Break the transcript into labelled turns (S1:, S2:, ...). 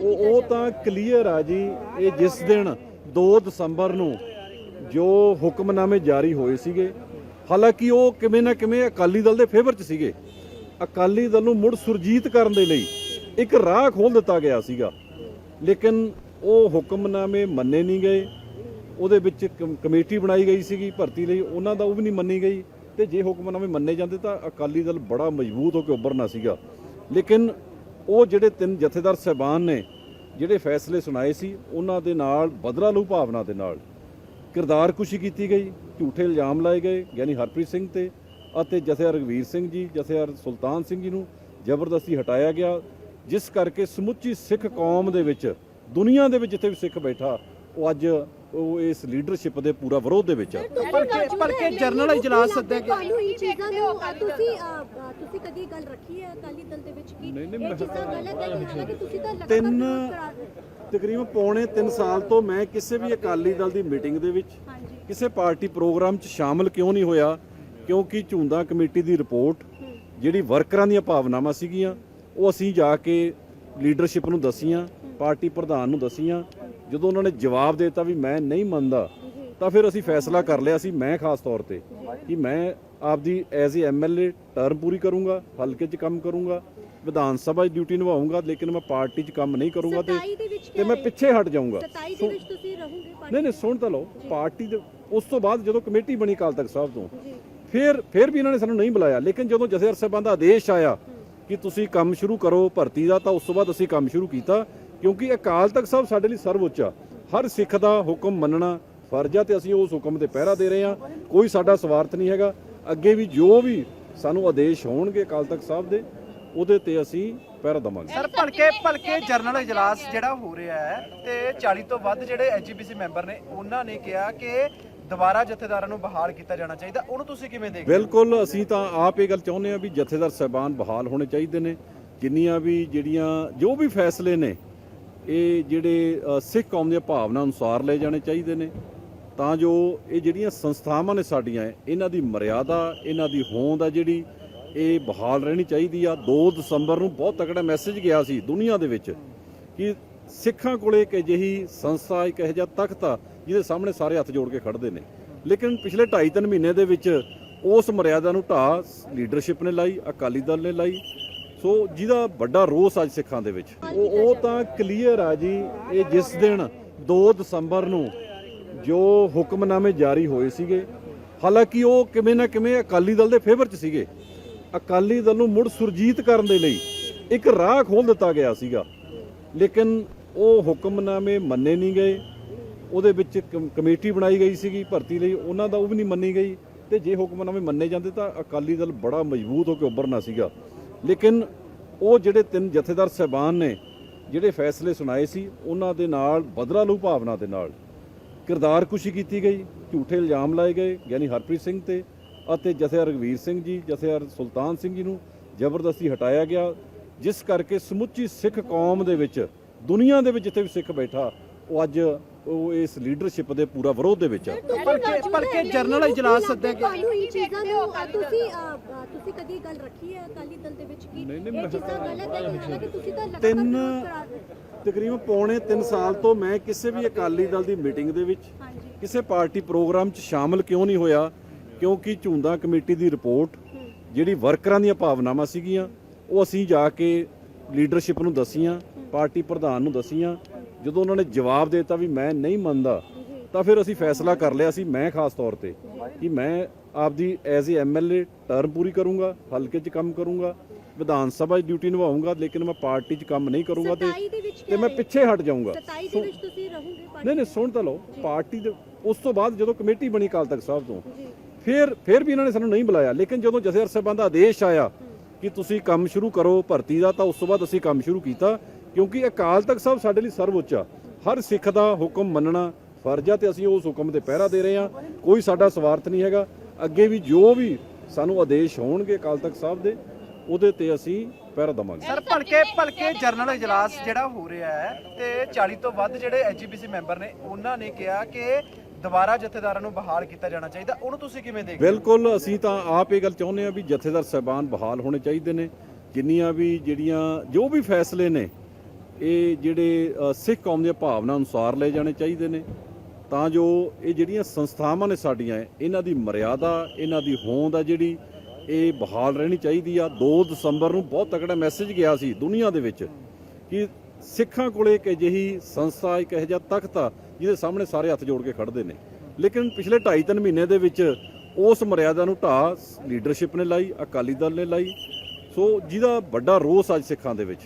S1: ਉਹ ਉਹ ਤਾਂ ਕਲੀਅਰ ਆ ਜੀ, ਇਹ ਜਿਸ ਦਿਨ 2 ਦਸੰਬਰ ਨੂੰ ਜੋ ਹੁਕਮਨਾਮੇ ਜਾਰੀ ਹੋਏ ਸੀਗੇ, ਹਾਲਾਂਕਿ ਉਹ ਕਿਵੇਂ ਨਾ ਕਿਵੇਂ ਅਕਾਲੀ ਦਲ ਦੇ ਫੇਵਰ 'ਚ ਸੀਗੇ। ਅਕਾਲੀ ਦਲ ਨੂੰ ਮੁੜ ਸੁਰਜੀਤ ਕਰਨ ਦੇ ਲਈ ਇੱਕ ਰਾਹ ਖੋਲ ਦਿੱਤਾ ਗਿਆ ਸੀਗਾ। ਲੇਕਿਨ ਉਹ ਹੁਕਮਨਾਮੇ ਮੰਨੇ ਨਹੀਂ ਗਏ। ਉਹਦੇ ਵਿੱਚ ਕਮੇਟੀ ਬਣਾਈ ਗਈ ਸੀਗੀ ਭਰਤੀ ਲਈ, ਉਹਨਾਂ ਦਾ ਉਹ ਵੀ ਨਹੀਂ ਮੰਨੀ ਗਈ। ਤੇ ਜੇ ਹੁਕਮਨਾਮੇ ਮੰਨੇ ਜਾਂਦੇ ਤਾਂ ਅਕਾਲੀ ਦਲ ਬੜਾ ਮਜ਼ਬੂਤ ਹੋ ਕੇ ਉੱਭਰਨਾ ਸੀਗਾ। ਲੇਕਿਨ ਉਹ ਜਿਹੜੇ ਤਿੰਨ ਜਥੇਦਾਰ ਸਹਿਬਾਨ ਨੇ, ਜਿਹੜੇ ਫੈਸਲੇ ਸੁਣਾਏ ਸੀ, ਉਹਨਾਂ ਦੇ ਨਾਲ ਬਦਲਾ ਲੂ ਭਾਵਨਾ ਦੇ ਨਾਲ। ਕਿਰਦਾਰ ਕੁਸ਼ੀ ਕੀਤੀ ਗਈ, ਝੂਠੇ ਇਲਜ਼ਾਮ ਲਾਏ ਗਏ, ਯਾਨੀ ਹਰਪ੍ਰੀਤ ਸਿੰਘ ਤੇ ਅਤੇ ਜਥੇਦਾਰ ਰਗਵੀਰ ਸਿੰਘ ਜੀ, ਜਥੇਦਾਰ ਸੁਲਤਾਨ ਸਿੰਘ ਜੀ ਨੂੰ ਜ਼ਬਰਦਸਤੀ ਹਟਾਇਆ ਗਿਆ, ਜਿਸ ਕਰਕੇ ਸਮੁੱਚੀ ਸਿੱਖ ਕੌਮ ਦੇ ਵਿੱਚ, ਦੁਨੀਆ ਦੇ ਵਿੱਚ ਜਿੱਥੇ ਵੀ ਸਿੱਖ ਬੈਠਾ ਉਹ ਅੱਜ ਉਹ ਇਸ ਲੀਡਰਸ਼ਿਪ ਦੇ ਪੂਰਾ ਵਿਰੋਧ ਦੇ ਵਿੱਚ ਆ
S2: ਭਲਕੇ- ਭਲਕੇ ਜਰਨਲ ਇਜਲਾਸ ਸੱਦਿਆ ਗਿਆ।
S3: ਤੁਹਾਨੂੰ ਇਹ ਚੀਜ਼ਾਂ ਨੂੰ ਅ, ਤੁਸੀਂ ਤੁਸੀਂ ਕਦੀ ਗੱਲ ਰੱਖੀ ਹੈ ਅਕਾਲੀ ਦਲ ਦੇ ਵਿੱਚ ਕੀ ਇਹ ਚੀਜ਼ਾਂ ਗਲਤ ਹੈ ਹਾਲਾਂਕਿ ਤੁਸੀਂ ਤਾਂ
S1: ਤਿੰਨ। ਤਕਰੀਬਨ ਪੌਣੇ 3 ਸਾਲ ਤੋਂ ਮੈਂ ਕਿਸੇ ਵੀ ਅਕਾਲੀ ਦਲ ਦੀ ਮੀਟਿੰਗ ਦੇ ਵਿੱਚ
S3: ਹਾਂਜੀ
S1: ਕਿਸੇ ਪਾਰਟੀ ਪ੍ਰੋਗਰਾਮ 'ਚ ਸ਼ਾਮਲ ਕਿਉਂ ਨਹੀਂ ਹੋਇਆ ਕਿਉਂਕਿ ਝੁੰਦਾ ਕਮੇਟੀ ਦੀ ਰਿਪੋਰਟ ਜਿਹੜੀ ਵਰਕਰਾਂ ਦੀਆਂ ਭਾਵਨਾਵਾਂ ਸੀਗੀਆਂ ਉਹ ਅਸੀਂ ਜਾ ਕੇ ਲੀਡਰਸ਼ਿਪ ਨੂੰ ਦਸੀਆਂ ਪਾਰਟੀ ਪ੍ਰਧਾਨ ਨੂੰ ਦਸੀਆਂ ਜਦੋਂ ਉਹਨਾਂ ਨੇ ਜਵਾਬ ਦਿੱਤਾ ਵੀ ਮੈਂ ਨਹੀਂ ਮੰਨਦਾ ਤਾਂ ਫਿਰ ਅਸੀਂ ਫੈਸਲਾ ਕਰ ਲਿਆ ਸੀ ਮੈਂ ਖਾਸ ਤੌਰ ਤੇ ਕਿ ਮੈਂ ਆਪਦੀ ਐਜ਼ ਏ ਐਮਐਲਏ ਟਰਮ ਪੂਰੀ ਕਰੂੰਗਾ ਹਲਕੇ 'ਚ ਕੰਮ ਕਰੂੰਗਾ ਵਿਧਾਨ ਸਭਾ 'ਚ ਡਿਊਟੀ ਨਿਭਾਉਂਗਾ ਲੇਕਿਨ ਮੈਂ ਪਾਰਟੀ 'ਚ ਕੰਮ ਨਹੀਂ ਕਰੂੰਗਾ ਤੇ
S3: 27 ਦੇ ਵਿੱਚ
S1: ਤੇ ਮੈਂ? ਪਿੱਛੇ ਹਟ ਜਾਊਂਗਾ।
S3: 27 ਦੇ ਵਿੱਚ ਤੁਸੀਂ ਰਹੋਗੇ ਪਾਰਟੀ?
S1: ਨਹੀਂ ਨਹੀਂ ਸੁਣ ਤਾਂ ਲਓ ਪਾਰਟੀ ਦੇ ਉਸ ਤੋਂ ਬਾਅਦ ਜਦੋਂ ਕਮੇਟੀ ਬਣੀ ਅਕਾਲ ਤਖਤ ਸਾਹਿਬ ਤੋਂ ਫਿਰ ਫਿਰ ਵੀ ਇਹਨਾਂ ਨੇ ਸਾਨੂੰ ਨਹੀਂ ਬੁਲਾਇਆ ਲੇਕਿਨ ਜਦੋਂ ਜਥੇਦਾਰ ਸਾਹਿਬਾਨ ਦਾ ਆਦੇਸ਼ ਆਇਆ ਕਿ ਤੁਸੀਂ ਕੰਮ ਸ਼ੁਰੂ ਕਰੋ ਭਰਤੀ ਦਾ, ਤਾਂ ਉਸ ਤੋਂ ਬਾਅਦ ਅਸੀਂ ਕੰਮ ਸ਼ੁਰੂ ਕੀਤਾ, ਕਿਉਂਕਿ ਅਕਾਲ ਤਖਤ ਸਾਹਿਬ ਸਾਡੇ ਲਈ ਸਰਵਉੱਚ ਆ। ਹਰ ਸਿੱਖ ਦਾ ਹੁਕਮ ਮੰਨਣਾ ਫਰਜ਼ ਆ ਤੇ ਅਸੀਂ ਉਸ ਹੁਕਮ ਤੇ ਪਹਿਰਾ ਦੇ ਰਹੇ ਹਾਂ। ਕੋਈ ਸਾਡਾ ਸਵਾਰਥ ਨਹੀਂ ਹੈਗਾ। ਅੱਗੇ ਵੀ ਜੋ ਵੀ ਸਾਨੂੰ ਆਦੇਸ਼ ਹੋਣਗੇ ਅਕਾਲ ਤਖਤ ਸਾਹਿਬ ਦੇ, ਉਹਦੇ ਤੇ ਅਸੀਂ ਪਹਿਰਾ ਦਵਾਂਗੇ।
S2: ਸਰ, ਭਲਕੇ ਭਲਕੇ ਜਰਨਲ ਇਜਲਾਸ ਜਿਹੜਾ ਹੋ ਰਿਹਾ ਹੈ, ਤੇ 40 ਤੋਂ ਵੱਧ ਜਿਹੜੇ ਐਜੀਪੀਸੀ ਮੈਂਬਰ ਨੇ, ਉਹਨਾਂ ਨੇ ਕਿਹਾ ਕਿ ਦੁਬਾਰਾ ਜਥੇਦਾਰਾਂ ਨੂੰ ਬਹਾਲ ਕੀਤਾ ਜਾਣਾ ਚਾਹੀਦਾ, ਉਹਨੂੰ ਤੁਸੀਂ ਕਿਵੇਂ ਦੇਖਦੇ
S1: ਬਿਲਕੁਲ, ਅਸੀਂ ਤਾਂ ਆਪ ਇਹ ਗੱਲ ਚਾਹੁੰਦੇ ਹਾਂ ਵੀ ਜਥੇਦਾਰ ਸਹਿਬਾਨ ਬਹਾਲ ਹੋਣੇ ਚਾਹੀਦੇ ਨੇ। ਜਿੰਨੀਆਂ ਵੀ ਜਿਹੜੀਆਂ, ਜੋ ਵੀ ਫੈਸਲੇ ਨੇ, ਇਹ ਜਿਹੜੇ ਸਿੱਖ ਕੌਮ ਦੀਆਂ ਭਾਵਨਾ ਅਨੁਸਾਰ ਲਏ ਜਾਣੇ ਚਾਹੀਦੇ ਨੇ। ਤਾਂ ਜੋ ਇਹ ਜਿਹੜੀਆਂ ਸੰਸਥਾਵਾਂ ਨੇ ਸਾਡੀਆਂ, ਇਹਨਾਂ ਦੀ ਮਰਿਆਦਾ, ਇਹਨਾਂ ਦੀ ਹੋਂਦ ਆ ਜਿਹੜੀ, ਇਹ ਬਹਾਲ ਰਹਿਣੀ ਚਾਹੀਦੀ ਆ। 2 ਦਸੰਬਰ ਨੂੰ ਬਹੁਤ ਤਕੜਾ ਮੈਸੇਜ ਗਿਆ ਸੀ ਦੁਨੀਆ ਦੇ ਵਿੱਚ ਕਿ ਸਿੱਖਾਂ ਕੋਲੇ ਇੱਕ ਅਜਿਹੀ ਸੰਸਥਾ, ਇੱਕ ਇਹੋ ਜਿਹਾ ਤਖਤ ਆ ਜਿਹਦੇ ਸਾਹਮਣੇ ਸਾਰੇ ਹੱਥ ਜੋੜ ਕੇ ਖੜਦੇ ਨੇ। ਲੇਕਿਨ ਪਿਛਲੇ 2.5 ਮਹੀਨੇ ਦੇ ਵਿੱਚ ਉਸ ਮਰਿਆਦਾ ਨੂੰ ਢਾਹ ਲੀਡਰਸ਼ਿਪ ਨੇ ਲਾਈ, ਅਕਾਲੀ ਦਲ ਨੇ ਲਾਈ। ਸੋ ਜਿਹਦਾ ਵੱਡਾ ਰੋਸ ਅੱਜ ਸਿੱਖਾਂ ਦੇ ਵਿੱਚ। ਉਹ ਉਹ ਤਾਂ ਕਲੀਅਰ ਆ ਜੀ, ਇਹ ਜਿਸ ਦਿਨ 2 ਦਸੰਬਰ ਨੂੰ ਜੋ ਹੁਕਮਨਾਮੇ ਜਾਰੀ ਹੋਏ ਸੀਗੇ, ਹਾਲਾਂਕਿ ਉਹ ਕਿਵੇਂ ਨਾ ਕਿਵੇਂ ਅਕਾਲੀ ਦਲ ਦੇ ਫੇਵਰ 'ਚ ਸੀਗੇ। ਅਕਾਲੀ ਦਲ ਨੂੰ ਮੁੜ ਸੁਰਜੀਤ ਕਰਨ ਦੇ ਲਈ ਇੱਕ ਰਾਹ ਖੋਲ ਦਿੱਤਾ ਗਿਆ ਸੀਗਾ। ਲੇਕਿਨ ਉਹ ਹੁਕਮਨਾਮੇ ਮੰਨੇ ਨਹੀਂ ਗਏ। ਉਹਦੇ ਵਿੱਚ ਕਮੇਟੀ ਬਣਾਈ ਗਈ ਸੀਗੀ ਭਰਤੀ ਲਈ, ਉਹਨਾਂ ਦਾ ਉਹ ਵੀ ਨਹੀਂ ਮੰਨੀ ਗਈ ਤੇ ਜੇ ਹੁਕਮਨਾਮੇ ਮੰਨੇ ਜਾਂਦੇ ਤਾਂ ਅਕਾਲੀ ਦਲ ਬੜਾ ਮਜ਼ਬੂਤ ਹੋ ਕੇ ਉੱਭਰਨਾ ਸੀਗਾ। ਲੇਕਿਨ ਉਹ ਜਿਹੜੇ ਤਿੰਨ ਜਥੇਦਾਰ ਸਹਿਬਾਨ ਨੇ, ਜਿਹੜੇ ਫੈਸਲੇ ਸੁਣਾਏ ਸੀ, ਉਹਨਾਂ ਦੇ ਨਾਲ ਬਦਲਾ ਲੂ ਭਾਵਨਾ ਦੇ ਨਾਲ। ਕਿਰਦਾਰ ਕੁਸ਼ੀ ਕੀਤੀ ਗਈ, ਝੂਠੇ ਇਲਜ਼ਾਮ ਲਾਏ ਗਏ, ਯਾਨੀ ਹਰਪ੍ਰੀਤ ਸਿੰਘ ਤੇ ਅਤੇ ਜਥੇਦਾਰ ਰਗਵੀਰ ਸਿੰਘ ਜੀ, ਜਥੇਦਾਰ ਸੁਲਤਾਨ ਸਿੰਘ ਜੀ ਨੂੰ ਜ਼ਬਰਦਸਤੀ ਹਟਾਇਆ ਗਿਆ, ਜਿਸ ਕਰਕੇ ਸਮੁੱਚੀ ਸਿੱਖ ਕੌਮ ਦੇ ਵਿੱਚ, ਦੁਨੀਆ ਦੇ ਵਿੱਚ ਜਿੱਥੇ ਵੀ ਸਿੱਖ ਬੈਠਾ ਉਹ ਅੱਜ ਉਹ ਇਸ ਲੀਡਰਸ਼ਿਪ ਦੇ ਪੂਰਾ ਵਿਰੋਧ ਦੇ ਵਿੱਚ ਆ।
S2: ਭਲਕੇ- ਭਲਕੇ ਜਰਨਲ ਇਜਲਾਸ ਸੱਦਿਆ ਗਿਆ।
S3: ਤੁਹਾਨੂੰ ਇਹ ਚੀਜ਼ਾਂ ਨੂੰ ਅ, ਤੁਸੀਂ ਤੁਸੀਂ ਕਦੀ ਗੱਲ ਰੱਖੀ ਹੈ ਅਕਾਲੀ ਦਲ ਦੇ ਵਿੱਚ ਕੀ
S1: ਨਹੀਂ, ਨਹੀਂ,
S3: ਇਹ
S1: ਮੈਂ-
S3: ਚੀਜ਼ਾਂ ਗਲਤ ਹੈ ਹਾਲਾਂਕਿ ਤੁਸੀਂ ਤਾਂ
S1: ਤਿੰਨ। ਤਕਰੀਬਨ ਪੌਣੇ 3 ਸਾਲ ਤੋਂ ਮੈਂ ਕਿਸੇ ਵੀ ਅਕਾਲੀ ਦਲ ਦੀ ਮੀਟਿੰਗ ਦੇ ਵਿੱਚ
S3: ਹਾਂਜੀ।
S1: ਕਿਸੇ ਪਾਰਟੀ ਪ੍ਰੋਗਰਾਮ 'ਚ ਸ਼ਾਮਲ ਕਿਉਂ ਨਹੀਂ ਹੋਇਆ? ਕਿਉਂਕਿ ਝੁੰਦਾ ਕਮੇਟੀ ਦੀ ਰਿਪੋਰਟ ਜਿਹੜੀ ਵਰਕਰਾਂ ਦੀਆਂ ਭਾਵਨਾਵਾਂ ਸੀਗੀਆਂ ਉਹ ਅਸੀਂ ਜਾ ਕੇ ਲੀਡਰਸ਼ਿਪ ਨੂੰ ਦਸੀਆਂ ਪਾਰਟੀ ਪ੍ਰਧਾਨ ਨੂੰ ਦਸੀਆਂ ਜਦੋਂ ਉਹਨਾਂ ਨੇ ਜਵਾਬ ਦੇ ਦਿੱਤਾ ਵੀ ਮੈਂ ਨਹੀਂ ਮੰਨਦਾ ਤਾਂ ਫਿਰ ਅਸੀਂ ਫੈਸਲਾ ਕਰ ਲਿਆ ਸੀ ਮੈਂ ਖਾਸ ਤੌਰ ਤੇ ਕਿ ਮੈਂ ਆਪਦੀ ਐਜ਼ ਏ ਐਮਐਲਏ ਟਰਮ ਪੂਰੀ ਕਰੂੰਗਾ ਹਲਕੇ 'ਚ ਕੰਮ ਕਰੂੰਗਾ ਵਿਧਾਨ ਸਭਾ 'ਚ ਡਿਊਟੀ ਨਿਭਾਉਂਗਾ ਲੇਕਿਨ ਮੈਂ ਪਾਰਟੀ 'ਚ ਕੰਮ ਨਹੀਂ ਕਰੂੰਗਾ ਤੇ
S3: 27 ਦੇ ਵਿੱਚ
S1: ਤੇ ਮੈਂ? ਪਿੱਛੇ ਹਟ ਜਾਊਂਗਾ।
S3: 27 ਦੇ ਵਿੱਚ ਤੁਸੀਂ ਰਹੋਗੇ ਪਾਰਟੀ
S1: ਨਹੀਂ ਨਹੀਂ ਸੁਣ ਤਾਂ ਲਓ ਪਾਰਟੀ ਦੇ ਉਸ ਤੋਂ ਬਾਅਦ ਜਦੋਂ ਕਮੇਟੀ ਬਣੀ ਅਕਾਲ ਤਖਤ ਸਾਹਿਬ ਤੋਂ ਫਿਰ ਫਿਰ ਵੀ ਇਹਨਾਂ ਨੇ ਸਾਨੂੰ ਨਹੀਂ ਬੁਲਾਇਆ। ਲੇਕਿਨ ਜਦੋਂ ਜਥੇਦਾਰ ਸਾਹਿਬਾਨ ਦਾ ਆਦੇਸ਼ ਆਇਆ ਕਿ ਤੁਸੀਂ ਕੰਮ ਸ਼ੁਰੂ ਕਰੋ ਭਰਤੀ ਦਾ ਤਾਂ ਉਸ ਤੋਂ ਬਾਅਦ ਅਸੀਂ ਕੰਮ ਸ਼ੁਰੂ ਕੀਤਾ। ਕਿਉਂਕਿ ਅਕਾਲ ਤਖਤ ਸਾਹਿਬ ਸਾਡੇ ਲਈ ਸਰਵਉੱਚ ਆ। ਹਰ ਸਿੱਖ ਦਾ ਹੁਕਮ ਮੰਨਣਾ ਫਰਜ਼ ਆ ਤੇ ਅਸੀਂ ਉਸ ਹੁਕਮ ਤੇ ਪਹਿਰਾ ਦੇ ਰਹੇ ਹਾਂ। ਕੋਈ ਸਾਡਾ ਸਵਾਰਥ ਨਹੀਂ ਹੈਗਾ। ਅੱਗੇ ਵੀ ਜੋ ਵੀ ਸਾਨੂੰ ਆਦੇਸ਼ ਹੋਣਗੇ ਅਕਾਲ ਤਖਤ ਸਾਹਿਬ ਦੇ ਉਹਦੇ ਤੇ ਅਸੀਂ ਪਹਿਰਾ ਦਵਾਂਗੇ।
S2: ਸਰ ਭਲਕੇ ਭਲਕੇ ਜਰਨਲ ਇਜਲਾਸ ਜਿਹੜਾ ਹੋ ਰਿਹਾ ਹੈ ਤੇ 40 ਤੋਂ ਵੱਧ ਜਿਹੜੇ ਐਜੀਪੀਸੀ ਮੈਂਬਰ ਨੇ ਉਹਨਾਂ ਨੇ ਕਿਹਾ ਕਿ ਦੁਬਾਰਾ ਜਥੇਦਾਰਾਂ ਨੂੰ ਬਹਾਲ ਕੀਤਾ ਜਾਣਾ ਚਾਹੀਦਾ। ਉਹਨੂੰ ਤੁਸੀਂ ਕਿਵੇਂ ਦੇਖਦੇ
S1: ਬਿਲਕੁਲ ਅਸੀਂ ਤਾਂ ਆਪ ਇਹ ਗੱਲ ਚਾਹੁੰਦੇ ਹਾਂ ਵੀ ਜਥੇਦਾਰ ਸਹਿਬਾਨ ਬਹਾਲ ਹੋਣੇ ਚਾਹੀਦੇ ਨੇ। ਜਿੰਨੀਆਂ ਵੀ ਜਿਹੜੀਆਂ ਜੋ ਵੀ ਫੈਸਲੇ ਨੇ ਇਹ ਜਿਹੜੇ ਸਿੱਖ ਕੌਮ ਦੀਆਂ ਭਾਵਨਾ ਅਨੁਸਾਰ ਲੈ ਜਾਣੇ ਚਾਹੀਦੇ ਨੇ। ਤਾਂ ਜੋ ਇਹ ਜਿਹੜੀਆਂ ਸੰਸਥਾਵਾਂ ਨੇ ਸਾਡੀਆਂ, ਇਹਨਾਂ ਦੀ ਮਰਿਆਦਾ, ਇਹਨਾਂ ਦੀ ਹੋਂਦ ਆ ਜਿਹੜੀ, ਇਹ ਬਹਾਲ ਰਹਿਣੀ ਚਾਹੀਦੀ ਆ। 2 ਦਸੰਬਰ ਨੂੰ ਬਹੁਤ ਤਕੜਾ ਮੈਸੇਜ ਗਿਆ ਸੀ ਦੁਨੀਆ ਦੇ ਵਿੱਚ ਕਿ ਸਿੱਖਾਂ ਕੋਲੇ ਇੱਕ ਅਜਿਹੀ ਸੰਸਥਾ, ਇੱਕ ਇਹੋ ਜਿਹਾ ਤਖਤ ਆ, ਜਿਹਦੇ ਸਾਹਮਣੇ ਸਾਰੇ ਹੱਥ ਜੋੜ ਕੇ ਖੜਦੇ ਨੇ। ਲੇਕਿਨ ਪਿਛਲੇ 2.5 ਮਹੀਨੇ ਦੇ ਵਿੱਚ ਉਸ ਮਰਿਆਦਾ ਨੂੰ ਢਾਹ ਲੀਡਰਸ਼ਿਪ ਨੇ ਲਾਈ, ਅਕਾਲੀ ਦਲ ਨੇ ਲਾਈ। ਸੋ ਜਿਹਦਾ ਵੱਡਾ ਰੋਸ ਅੱਜ ਸਿੱਖਾਂ ਦੇ ਵਿੱਚ।